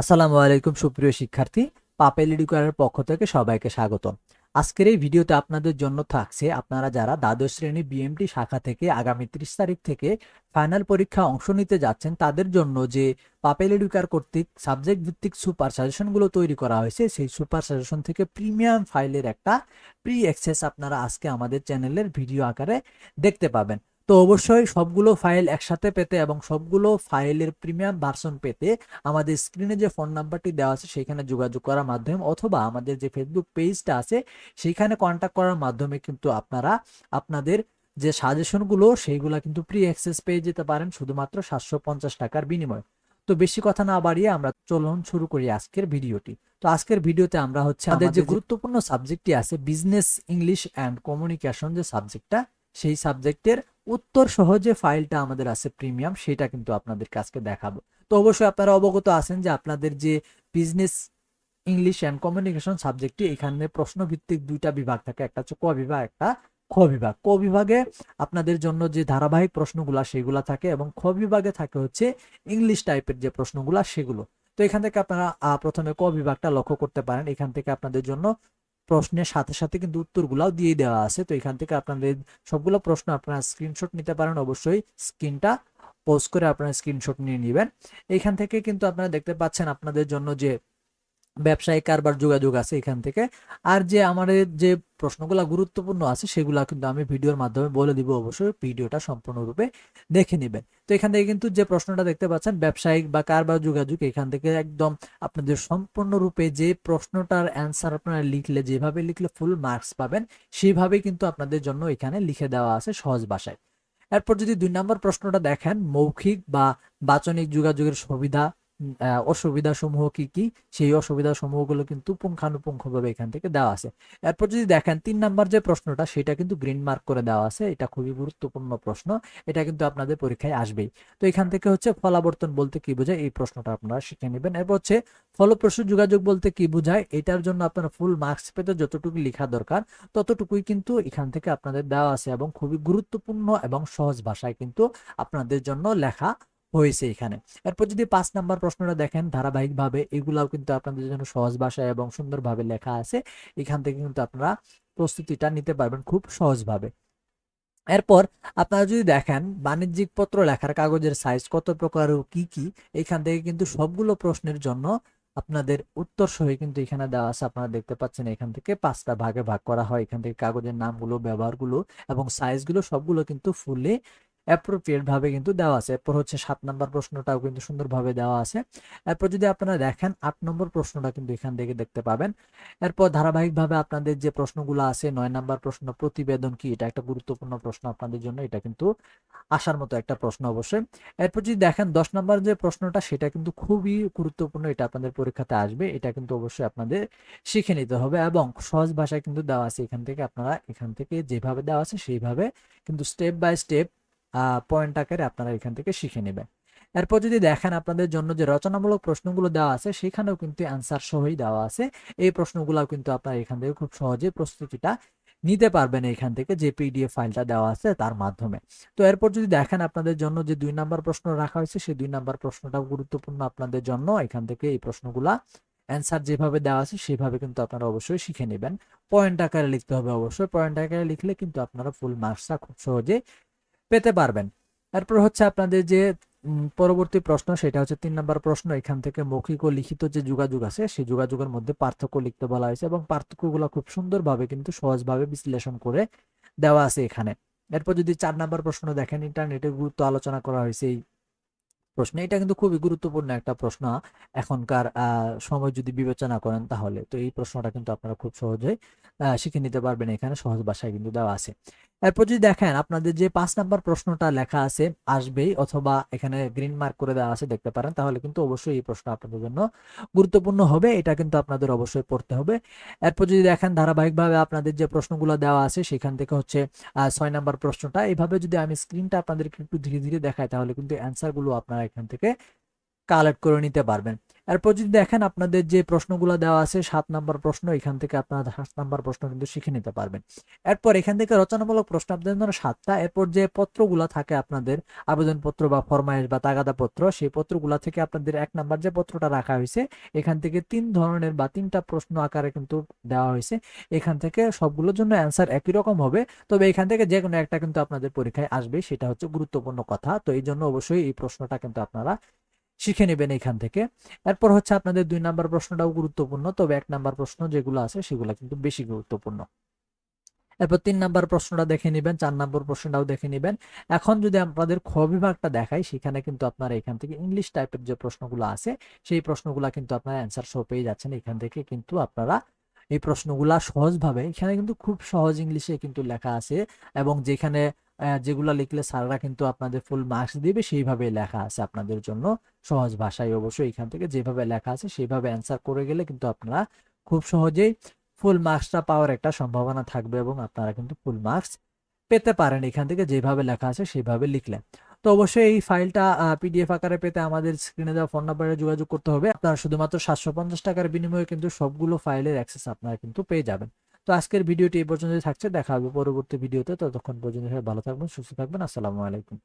আসসালামু আলাইকুম, সুপ্রিয় শিক্ষার্থী। পাপেল এডুকেয়ারের পক্ষ থেকে সবাইকে স্বাগতম। আজকের এই ভিডিওতে আপনাদের জন্য থাকছে আপনারা যারা দ্বাদশ শ্রেণি বিএমটি শাখা থেকে আগামী ত্রিশ তারিখ থেকে ফাইনাল পরীক্ষা অংশ নিতে যাচ্ছেন, তাদের জন্য যে পাপেল এডুকেয়ার কর্তৃক সাবজেক্ট ভিত্তিক সুপার সাজেশনগুলো তৈরি করা হয়েছে, সেই সুপার সাজেশন থেকে প্রিমিয়াম ফাইলের একটা প্রি অ্যাক্সেস আপনারা আজকে আমাদের চ্যানেলের ভিডিও আকারে দেখতে পাবেন। তো অবশ্যই সবগুলো ফাইল একসাথে পেতে এবং সবগুলো ফাইলের প্রিমিয়াম ভার্সন পেতে আমাদের স্ক্রিনে যে ফোন নাম্বারটি দেওয়া আছে সেখানে যোগাযোগ করার মাধ্যমে অথবা আমাদের যে ফেসবুক পেজটা আছে সেইখানে কন্ট্যাক্ট করার মাধ্যমে কিন্তু আপনারা আপনাদের যে সাজেশনগুলো সেইগুলো কিন্তু প্রি অ্যাক্সেস পেয়ে যেতে পারেন শুধুমাত্র সাতশো পঞ্চাশ টাকার বিনিময়ে। তো বেশি কথা না বাড়িয়ে আমরা চলুন শুরু করি আজকের ভিডিওটি তো আজকের ভিডিওতে আমরা হচ্ছে আমাদের যে গুরুত্বপূর্ণ সাবজেক্টটি আছে বিজনেস ইংলিশ অ্যান্ড কমিউনিকেশন যে সাবজেক্টটা সেই সাবজেক্টের উত্তর সহ যে ফাইলটা আমাদের আছে প্রিমিয়াম সেটা কিন্তু আপনাদের কাছকে দেখাবো। তো অবশ্যই আপনারা অবগত আছেন যে আপনাদের যে বিজনেস ইংলিশ অ্যান্ড কমিউনিকেশন সাবজেক্টটি এখানে প্রশ্ন ভিত্তিক দুইটা বিভাগ থাকে। একটা হচ্ছে ক বিভাগ, একটা খ বিভাগ। ক বিভাগে আপনাদের জন্য যে ধারাবাহিক প্রশ্নগুলা সেগুলা থাকে এবং খ বিভাগে থাকে হচ্ছে ইংলিশ টাইপের যে প্রশ্নগুলা সেগুলো। তো এখান থেকে আপনারা প্রথমে ক বিভাগটা লক্ষ্য করতে পারেন। এখান থেকে আপনাদের জন্য প্রশ্নের সাথে সাথে কিন্তু উত্তরগুলাও দিয়ে দেওয়া আছে। তো এখান থেকে আপনাদের সবগুলো প্রশ্ন আপনারা স্ক্রিনশট নিতে পারেন। অবশ্যই স্ক্রিনটা পোস্ট করে আপনারা স্ক্রিনশট নিয়ে নেবেন। এখান থেকে কিন্তু আপনারা দেখতে পাচ্ছেন আপনাদের জন্য যে ব্যবসায়িক কারবার যোগাযোগ আছে এখান থেকে। আর যে আমাদের যে প্রশ্নগুলো গুরুত্বপূর্ণ আছে, সেগুলো কিন্তু আমি ভিডিওর মাধ্যমে বলে দিব। অবশ্যই ভিডিওটা সম্পূর্ণরূপে দেখে নেবেন। তো এখান থেকে কিন্তু যে প্রশ্নটা দেখতে পাচ্ছেন, ব্যবসায়িক বা কারবার যোগাযোগ, এখান থেকে একদম আপনাদের সম্পূর্ণরূপে যে প্রশ্নটার অ্যান্সার আপনারা লিখলে, যেভাবে লিখলে ফুল মার্কস পাবেন সেইভাবে কিন্তু আপনাদের জন্য এখানে লিখে দেওয়া আছে সহজ ভাষায়। এরপর যদি দুই নম্বর প্রশ্নটা দেখেন, মৌখিক বা বাচনিক যোগাযোগের সুবিধা অসুবিধা সমূহ কি কি? সেই অসুবিধা সমূহগুলো কিন্তু পুঙ্খানুপুঙ্খভাবে এখান থেকে দেওয়া আছে। এরপর যদি দেখেন, তিন নাম্বার যে প্রশ্নটা, সেটা কিন্তু গ্রিন মার্ক করে দেওয়া আছে। এটা খুবই গুরুত্বপূর্ণ প্রশ্ন। এটা কিন্তু আপনাদের পরীক্ষায় আসবেই। তো এখান থেকে হচ্ছে ফলাবর্তন বলতে কি বোঝায়? এই প্রশ্নটা আপনারা শিখে নেবেন। এরপর হচ্ছে ফলপ্রসূ যোগাযোগ বলতে কি বোঝায়? এটার জন্য আপনারা ফুল মার্কস পেতে যতটুকু লেখা দরকার, ততটুকুই কিন্তু এখান থেকে আপনাদের দেওয়া আছে এবং খুবই গুরুত্বপূর্ণ এবং সহজ ভাষায় কিন্তু আপনাদের জন্য লেখা হয়েছে এখানে। এরপর যদি পাঁচ নাম্বার প্রশ্নটা দেখেন, ধারাবাহিকভাবে এগুলাও কিন্তু আপনাদের জন্য সহজ ভাষায় এবং সুন্দরভাবে লেখা আছে। এখান থেকে কিন্তু আপনারা প্রস্তুতিটা নিতে পারবেন খুব সহজভাবে। এরপর আপনারা যদি দেখেন, বাণিজ্যিক পত্র লেখার কাগজের সাইজ কত প্রকার ও কি কি, এখান থেকে কিন্তু সবগুলো প্রশ্নের জন্য আপনাদের উত্তর সহ কিন্তু এখানে দেওয়া আছে। আপনারা দেখতে পাচ্ছেন এখান থেকে পাঁচটা ভাগে ভাগ করা হয়। এখান থেকে কাগজের নামগুলো, ব্যবহারগুলো এবং সাইজগুলো সবগুলো কিন্তু ফুললি অ্যাপ্রোপ্রিয়েট ভাবে কিন্তু দেওয়া আছে। এরপর হচ্ছে সাত নম্বর প্রশ্নটাও কিন্তু সুন্দরভাবে দেওয়া আছে। এরপর যদি আপনারা দেখেন, আট নম্বর প্রশ্নটা কিন্তু এখান থেকে দেখতে পাবেন। এরপর ধারাবাহিকভাবে আপনাদের যে প্রশ্নগুলো আছে, নয় নম্বর প্রশ্ন, প্রতিবেদন কি? এটা একটা গুরুত্বপূর্ণ প্রশ্ন আপনাদের জন্য, এটা কিন্তু আসার মতো একটা প্রশ্ন অবশ্যই। এরপর যদি দেখেন, দশ নম্বর যে প্রশ্নটা, সেটা কিন্তু খুবই গুরুত্বপূর্ণ, এটা আপনাদের পরীক্ষাতে আসবে, এটা কিন্তু অবশ্যই আপনাদের শিখে নিতে হবে এবং সহজ ভাষায় কিন্তু দেওয়া আছে। এখান থেকে আপনারা এখান থেকে যেভাবে দেওয়া আছে, সেইভাবে কিন্তু স্টেপ বাই স্টেপ পয়েন্ট আকারে আপনারা এখান থেকে শিখে নেবেন। এরপর যদি দেখেন আপনাদের জন্য যে রচনামূলক প্রশ্নগুলো দেওয়া আছে, সেখানেও কিন্তু অ্যান্সার সহই দেওয়া আছে। এই প্রশ্নগুলো কিন্তু আপনারা এখান থেকে খুব সহজে প্রস্তুতিটা নিতে পারবেন এখান থেকে যে পিডিএফ ফাইলটা দেওয়া আছে তার মাধ্যমে। তো এরপর যদি দেখেন আপনাদের জন্য যে দুই নাম্বার প্রশ্ন রাখা হয়েছে, সেই দুই নাম্বার প্রশ্নটাও গুরুত্বপূর্ণ আপনাদের জন্য। এখান থেকে এই প্রশ্নগুলা অ্যান্সার যেভাবে দেওয়া আছে, সেভাবে কিন্তু আপনারা অবশ্যই শিখে নেবেন। পয়েন্ট আকারে লিখতে হবে অবশ্যই। পয়েন্ট আকারে লিখলে কিন্তু আপনারা ফুল মার্কসটা খুব সহজে পেতে পারবেন। এরপর হচ্ছে আপনাদের যে পরবর্তী প্রশ্ন, সেটা হচ্ছে তিন নম্বর প্রশ্ন, এখান থেকে মৌখিক ও লিখিত যে যোগাযোগ আছে, সেই যোগাযোগের মধ্যে পার্থক্য লিখতে বলা হয়েছে এবং পার্থক্যগুলো খুব সুন্দরভাবে কিন্তু সহজভাবে বিশ্লেষণ করে দেওয়া আছে এখানে। এরপর যদি চার নাম্বার প্রশ্ন দেখেন ইন্টারনেটের গুরুত্ব আলোচনা করা হয়েছে এই প্রশ্ন, এটা কিন্তু খুবই গুরুত্বপূর্ণ একটা প্রশ্ন এখনকার সময় যদি বিবেচনা করেন তাহলে। তো এই প্রশ্নটা কিন্তু আপনারা খুব সহজেই শিখে নিতে পারবেন এখানে, সহজ ভাষায় কিন্তু দেওয়া আছে। এরপর যদি দেখেন, আপনাদের যে পাঁচ নাম্বার প্রশ্নটা লেখা আছে, আসবেই, অথবা এখানে গ্রিন মার্ক করে দেওয়া আছে, দেখতে পারেন। তাহলে কিন্তু অবশ্যই এই প্রশ্ন আপনাদের জন্য গুরুত্বপূর্ণ হবে। এটা কিন্তু আপনাদের অবশ্যই পড়তে হবে। এরপর যদি দেখেন, ধারাবাহিকভাবে আপনাদের যে প্রশ্নগুলো দেওয়া আছে, সেখান থেকে হচ্ছে ছয় নাম্বার প্রশ্নটা। এইভাবে যদি আমি স্ক্রিনটা আপনাদেরকে একটু ধীরে ধীরে দেখাই, তাহলে কিন্তু অ্যান্সারগুলো আপনারা এখান থেকে কালেক্ট করে নিতে পারবেন। এরপর যদি দেখেন আপনাদের যে প্রশ্নগুলো দেওয়া আছে, সাত নাম্বার প্রশ্ন, এখান থেকে আপনারা সাত নাম্বার প্রশ্ন কিন্তু শিখে নিতে পারবেন। এরপর এখান থেকে রচনামূলক প্রশ্ন, আপনাদের জন্য সাতটা। এরপর যে পত্রগুলো থাকে আপনাদের, আবেদনপত্র বা ফরমাইশ বা তাগাদা পত্র সেই পত্রগুলো থেকে আপনাদের এক নাম্বার যে পত্রটা রাখা হয়েছে, এখান থেকে তিন ধরনের বা তিনটা প্রশ্ন আকারে কিন্তু দেওয়া হয়েছে। এখান থেকে সবগুলোর জন্য অ্যান্সার একই রকম হবে। তবে এখান থেকে যে কোনো একটা কিন্তু আপনাদের পরীক্ষায় আসবে, সেটা হচ্ছে গুরুত্বপূর্ণ কথা। তো এই জন্য অবশ্যই এই প্রশ্নটা কিন্তু আপনারা শিখে নেবেন এখান থেকে। এরপর হচ্ছে আপনাদের দুই নাম্বার প্রশ্নটাও গুরুত্বপূর্ণ, তবে এক নাম্বার প্রশ্ন যেগুলো আছে সেগুলো কিন্তু বেশি গুরুত্বপূর্ণ। এরপর তিন নাম্বার প্রশ্নটা দেখে নেবেন, চার নাম্বার প্রশ্নটাও দেখে নেবেন। এখন যদি আপনাদের খ বিভাগটা দেখাই, সেখানে কিন্তু আপনারা এখান থেকে ইংলিশ টাইপের যে প্রশ্নগুলো আছে, সেই প্রশ্নগুলো কিন্তু আপনারা অ্যান্সার শো পেয়ে যাচ্ছেন। এখান থেকে কিন্তু আপনারা এই প্রশ্নগুলা সহজভাবে, এখানে কিন্তু খুব সহজ ইংলিশে কিন্তু লেখা আছে এবং যেখানে যেগুলা লিখলে স্যাররা কিন্তু আপনাদের ফুল মার্কস দিবে সেইভাবে লেখা আছে আপনাদের জন্য। সহজ ভাষায় অবশ্যই এখান থেকে যেভাবে লেখা আছে সেইভাবে অ্যান্সার করে গেলে কিন্তু আপনারা খুব সহজেই ফুল মার্কসটা পাওয়ার একটা সম্ভাবনা থাকবে এবং আপনারা কিন্তু ফুল মার্কস পেতে পারেন এখান থেকে যেভাবে লেখা আছে সেইভাবে লিখলে। তো অবশ্যই এই ফাইলটা পিডিএফ আকারে পেতে আমাদের স্ক্রিনে দেওয়া ফোন নাম্বারে যোগাযোগ করতে হবে। আপনারা শুধুমাত্র সাতশো পঞ্চাশ টাকার বিনিময়ে কিন্তু সবগুলো ফাইলের অ্যাক্সেস আপনারা কিন্তু পেয়ে যাবেন। তো আজকের ভিডিওটি এই পর্যন্তই থাকছে। দেখা হবে পরবর্তী ভিডিওতে। ততক্ষণ পর্যন্ত ভালো থাকবেন, সুস্থ থাকবেন। আসসালামু আলাইকুম।